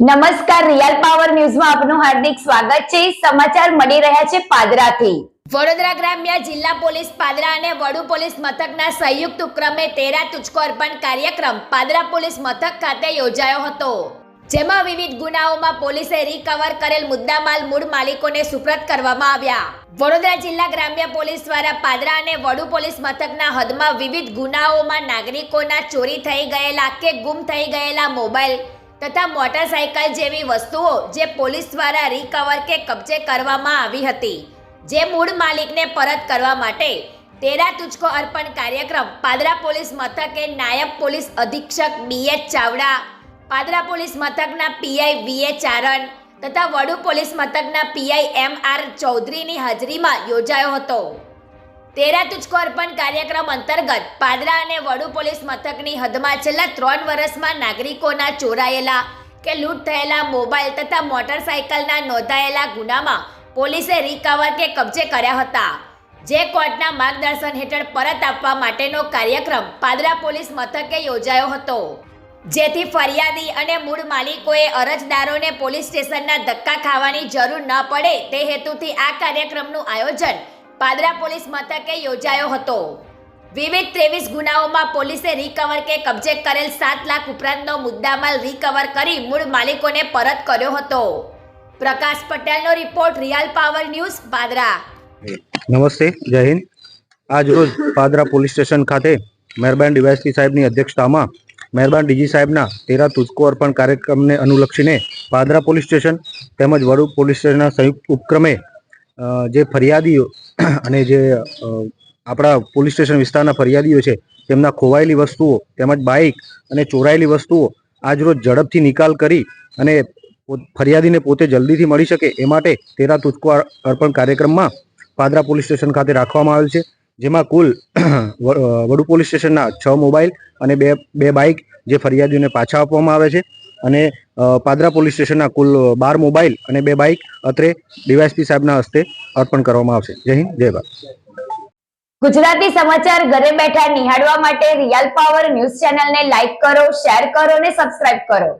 નમસ્કાર real power ન્યૂઝમાં આપનું હાર્દિક સ્વાગત છે. સમાચાર મળી રહ્યા છે પાદરાથી. વડોદરા ગ્રામ્ય જિલ્લા પોલીસ પાદરા અને વડુ પોલીસ મથકના સંયુક્ત ઉપક્રમે તેરા તુચકો અર્પણ કાર્યક્રમ પાદરા પોલીસ મથક ખાતે યોજાયો હતો. જેમાં વિવિધ ગુનાઓમાં પોલીસે રિકવર કરેલ મુદ્દામાલ મૂળ માલિકોને સુપ્રત કરવામાં આવ્યા. વડોદરા જિલ્લા ગ્રામ્ય પોલીસ દ્વારા પાદરા અને વડુ પોલીસ મથકના હદમાં વિવિધ ગુનાઓમાં નાગરિકોના ચોરી થઈ ગયેલા કે ગુમ થઈ ગયેલા મોબાઈલ તથા મોટરસાયકલ જેવી વસ્તુઓ જે પોલીસ દ્વારા રિકવર કે કબજે કરવામાં આવી હતી. જે મૂળ માલિકને પરત કરવા માટે તેરા તુચકો અર્પણ કાર્યક્રમ પાદરા પોલીસ મથકે નાયબ પોલીસ અધિક્ષક B H Chavda, Padra police મથકના P I V A Charan તથા વડુ પોલીસ મથકના પીઆઈ એમ આર ચૌધરીની હાજરીમાં યોજાયો હતો. તેરા તુચકો અર્પણ કાર્યક્રમ અંતર્ગત પાદરા અને વડુ પોલીસ મથકની હદમાં છેલ્લા ત્રણ વર્ષમાં નાગરિકોના ચોરાયેલા કે લૂંટ થયેલા મોબાઈલ તથા મોટરસાયકલના નોંધાયેલા ગુનામાં પોલીસે રિકવર કે કબજે કર્યા હતા. જે કોર્ટના માર્ગદર્શન હેઠળ પરત આપવા માટેનો કાર્યક્રમ પાદરા પોલીસ મથકે યોજાયો હતો. જેથી ફરિયાદી અને મૂળ માલિકોએ અરજદારોને પોલીસ સ્ટેશનના ધક્કા ખાવાની જરૂર ન પડે તે હેતુથી આ કાર્યક્રમનું આયોજન પાદરા પોલીસ મથકે યોજાયો હતો. વિવિધ ત્રેવીસ ગુનાઓમાં પોલીસે રિકવર કે કબજે કરેલ સાત લાખ ઉપરાંતનો મુદ્દામાલ રિકવર કરી મૂળ માલિકોને પરત કર્યો હતો. પ્રકાશ પટેલનો report real power news Padra. નમસ્તે, જય હિન્દ. આજ રોજ પાદરા પોલીસ સ્ટેશન ખાતે મહેરબાન ડીવાયસી સાહેબની અધ્યક્ષતામાં મહેરબાન ડીજી સાહેબના તેરા તુચકો અર્પણ કાર્યક્રમને અનુલક્ષીને પાદરા પોલીસ સ્ટેશન તેમજ વડુ પોલીસ સ્ટેશનના સંયુક્ત ઉપક્રમે જે ફરિયાદીઓ અને જે આપણા પોલીસ સ્ટેશન વિસ્તારના ફરિયાદીઓ છે, તેમના ખોવાયેલી વસ્તુઓ, તેમજ બાઇક અને ચોરાયેલી વસ્તુઓ આજરોજ ઝડપથી નિકાલ કરી અને ફરિયાદીને પોતે જલ્દીથી મળી શકે એ માટે તેરા તુચકો અર્પણ કાર્યક્રમમાં પાદરા પોલીસ સ્ટેશન ખાતે રાખવામાં આવેલ છે, જેમાં કુલ વડુ પોલીસ સ્ટેશનના છ મોબાઈલ અને બે બે બાઇક જે ફરિયાદીઓને પાછા આપવામાં આવે છે. અને પાદરા પોલીસ સ્ટેશનના કુલ બાર મોબાઈલ અને બે બાઇક અત્રે ડીવાયસપી સાહેબના હસ્તે અર્પણ કરવામાં આવશે. જય હિન્દ, જય ભારત. ગુજરાતી સમાચાર ઘરે બેઠા નિહાળવા માટે રિયલ પાવર ન્યૂઝ ચેનલને લાઈક કરો, શેર કરો અને સબસ્ક્રાઇબ કરો.